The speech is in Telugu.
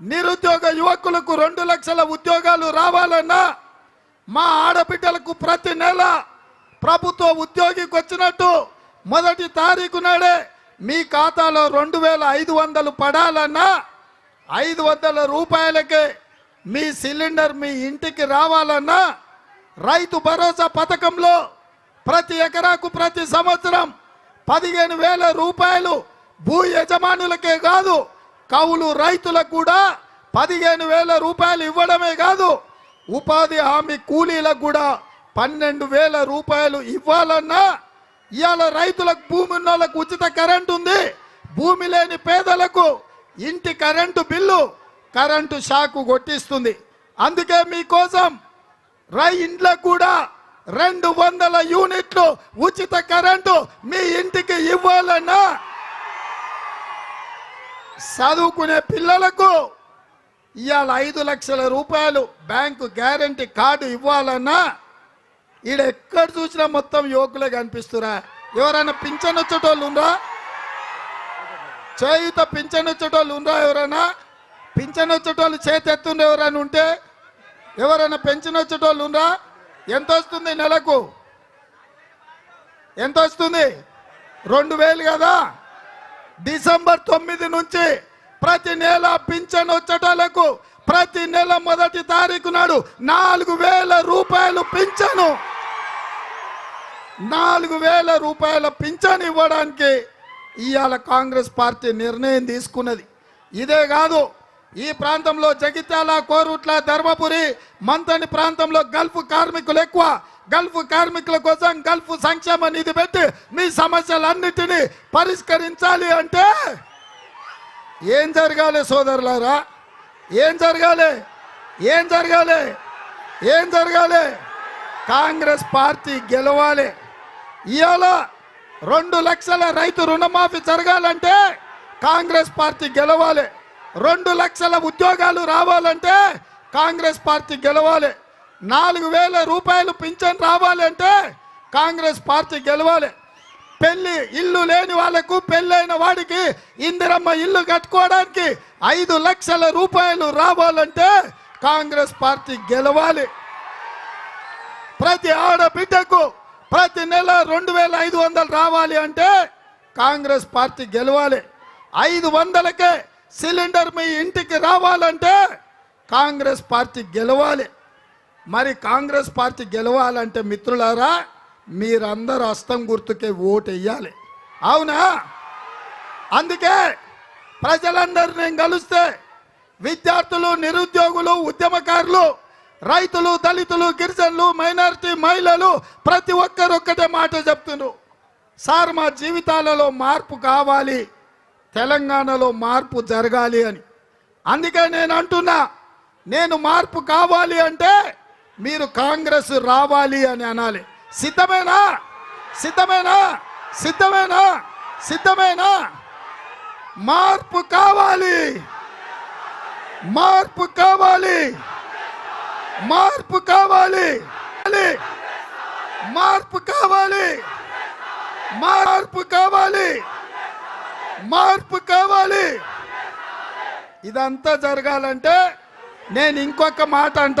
నిరుద్యోగ యువకులకు రెండు లక్షల ఉద్యోగాలు రావాలన్నా మా ఆడబిడ్డలకు ప్రతి నెల ప్రభుత్వ ఉద్యోగికి వచ్చినట్టు మొదటి తారీఖు నాడే మీ ఖాతాలో రెండు వేల ఐదు వందలు పడాలన్నా ఐదు వందల రూపాయలకే మీ సిలిండర్ మీ ఇంటికి రావాలన్నా రైతు భరోసా పథకంలో ప్రతి ఎకరాకు ప్రతి సంవత్సరం పదిహేను వేల రూపాయలు భూ యజమానులకే కాదు కౌలు రైతులకు కూడా పదిహేను వేల రూపాయలు ఇవ్వడమే కాదు ఉపాధి హామీ కూలీలకు కూడా పన్నెండు వేల రూపాయలు ఇవ్వాలన్నా ఇవాళ రైతులకు భూమి ఉన్న వాళ్ళకు ఉచిత కరెంట్ ఉంది. భూమి లేని పేదలకు ఇంటి కరెంటు బిల్లు కరెంటు షాకు కొట్టిస్తుంది. అందుకే మీకోసం రై ఇంట్లో కూడా రెండు వందల యూనిట్లు ఉచిత కరెంటు మీ ఇంటికి ఇవ్వాలన్నా చదువుకునే పిల్లలకు ఇవాళ ఐదు లక్షల రూపాయలు బ్యాంకు గ్యారంటీ కార్డు ఇవ్వాలన్నా ఈడ ఎక్కడ చూసినా మొత్తం యువకులే కనిపిస్తురా. ఎవరైనా పింఛన్ వచ్చేటోళ్ళు ఉందా చేయుత పింఛన్ వచ్చేటోళ్ళు ఉందా ఎవరైనా? పింఛన్ వచ్చేటోళ్ళు చేతి ఎవరైనా ఉంటే? ఎవరైనా పెన్షన్ వచ్చేటోళ్ళు ఉందా ఎంత వస్తుంది నెలకు? ఎంత వస్తుంది? రెండు వేలు కదా? డిసెంబర్ తొమ్మిది నుంచి ప్రతి నెల పింఛన్ వచ్చేటోళ్ళకు ప్రతి నెల మొదటి తారీఖు నాడు నాలుగు వేల రూపాయలు పింఛను. నాలుగు వేల రూపాయల పింఛన్ ఇవ్వడానికి ఇవాళ కాంగ్రెస్ పార్టీ నిర్ణయం తీసుకున్నది. ఇదే కాదు ఈ ప్రాంతంలో జగిత్యాల కోరుట్ల ధర్మపురి మంతని ప్రాంతంలో గల్ఫ్ కార్మికులు ఎక్కువ గల్ఫ్ కార్మికుల కోసం గల్ఫ్ సంక్షేమ నిధి పెట్టి మీ సమస్యలన్నిటినీ పరిష్కరించాలి అంటే ఏం జరగాలి సోదరులారా? ఏం జరగాలి? ఏం జరగాలి? ఏం జరగాలి? కాంగ్రెస్ పార్టీ గెలవాలి. ఇవాళ రెండు లక్షల రైతు రుణమాఫీ జరగాలంటే కాంగ్రెస్ పార్టీ గెలవాలి. రెండు లక్షల ఉద్యోగాలు రావాలంటే కాంగ్రెస్ పార్టీ గెలవాలి. నాలుగు వేల రూపాయలు పింఛన్ రావాలంటే కాంగ్రెస్ పార్టీ గెలవాలి. పెళ్ళి ఇల్లు లేని వాళ్ళకు పెళ్ళైన వాడికి ఇందిరమ్మ ఇల్లు కట్టుకోవడానికి ఐదు లక్షల రూపాయలు రావాలంటే కాంగ్రెస్ పార్టీ గెలవాలి. ప్రతి ఆడబిడ్డకు ప్రతి నెల రెండు వేల ఐదు వందలు రావాలి అంటే కాంగ్రెస్ పార్టీ గెలవాలి. ఐదు వందలకే సిలిండర్ మీ ఇంటికి రావాలంటే కాంగ్రెస్ పార్టీ గెలవాలి. మరి కాంగ్రెస్ పార్టీ గెలవాలంటే మిత్రులారా మీరందరూ అస్తం గుర్తుకే ఓటు వేయాలి అవునా? అందుకే ప్రజలందరూ నేను కలిస్తే విద్యార్థులు నిరుద్యోగులు ఉద్యమకారులు రైతులు దళితులు గిరిజనులు మైనారిటీ మహిళలు ప్రతి ఒక్కరు ఒక్కటే మాట చెప్తున్నారు. సార్ మా జీవితాలలో మార్పు కావాలి తెలంగాణలో మార్పు జరగాలి అని. అందుకే నేను అంటున్నా నేను మార్పు కావాలి అంటే మీరు కాంగ్రెస్ రావాలి అని అనాలి. సిద్ధమేనా? సిద్ధమేనా? సిద్ధమేనా? సిద్ధమేనా? మార్పు కావాలి. మార్పు కావాలి. మార్పు కావాలి. మార్పు కావాలి. మార్పు కావాలి. మార్పు కావాలి. ఇదంతా జరగాలంటే నేను ఇంకొక మాట అంట.